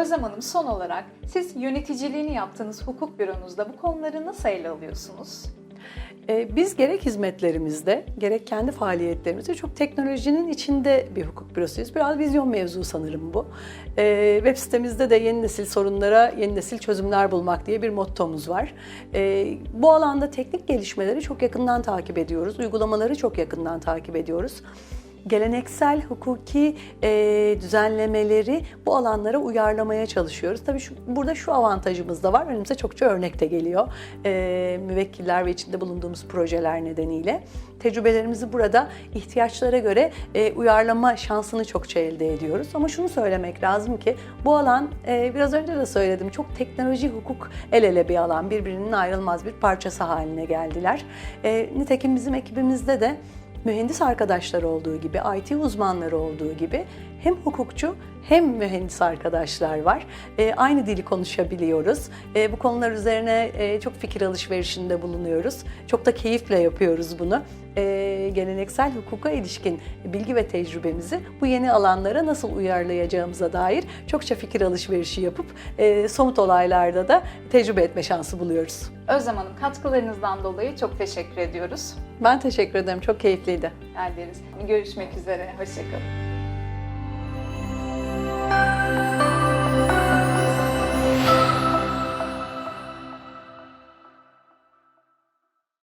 Özlem Hanım son olarak siz yöneticiliğini yaptığınız hukuk büromuzda bu konuları nasıl ele alıyorsunuz? Ee, Biz gerek hizmetlerimizde, gerek kendi faaliyetlerimizde çok teknolojinin içinde bir hukuk bürosuyuz. Biraz vizyon mevzu sanırım bu. Ee, Web sitemizde de yeni nesil sorunlara yeni nesil çözümler bulmak diye bir mottomuz var. Ee, Bu alanda teknik gelişmeleri çok yakından takip ediyoruz. Uygulamaları çok yakından takip ediyoruz geleneksel hukuki e, düzenlemeleri bu alanlara uyarlamaya çalışıyoruz. Tabii şu, burada şu avantajımız da var. Önümüze çokça örnek de geliyor. E, müvekkiller ve içinde bulunduğumuz projeler nedeniyle. Tecrübelerimizi burada ihtiyaçlara göre e, uyarlama şansını çokça elde ediyoruz. Ama şunu söylemek lazım ki bu alan e, biraz önce de söyledim çok teknoloji hukuk el ele bir alan. Birbirinin ayrılmaz bir parçası haline geldiler. E, nitekim bizim ekibimizde de mühendis arkadaşlar olduğu gibi, IT uzmanları olduğu gibi hem hukukçu hem mühendis arkadaşlar var. E, aynı dili konuşabiliyoruz. E, bu konular üzerine e, çok fikir alışverişinde bulunuyoruz. Çok da keyifle yapıyoruz bunu. E, geleneksel hukuka ilişkin bilgi ve tecrübemizi bu yeni alanlara nasıl uyarlayacağımıza dair çokça fikir alışverişi yapıp e, somut olaylarda da tecrübe etme şansı buluyoruz. Özlem Hanım katkılarınızdan dolayı çok teşekkür ediyoruz. Ben teşekkür ederim. Çok keyifliydi. Deriz. Görüşmek üzere. Hoşçakalın.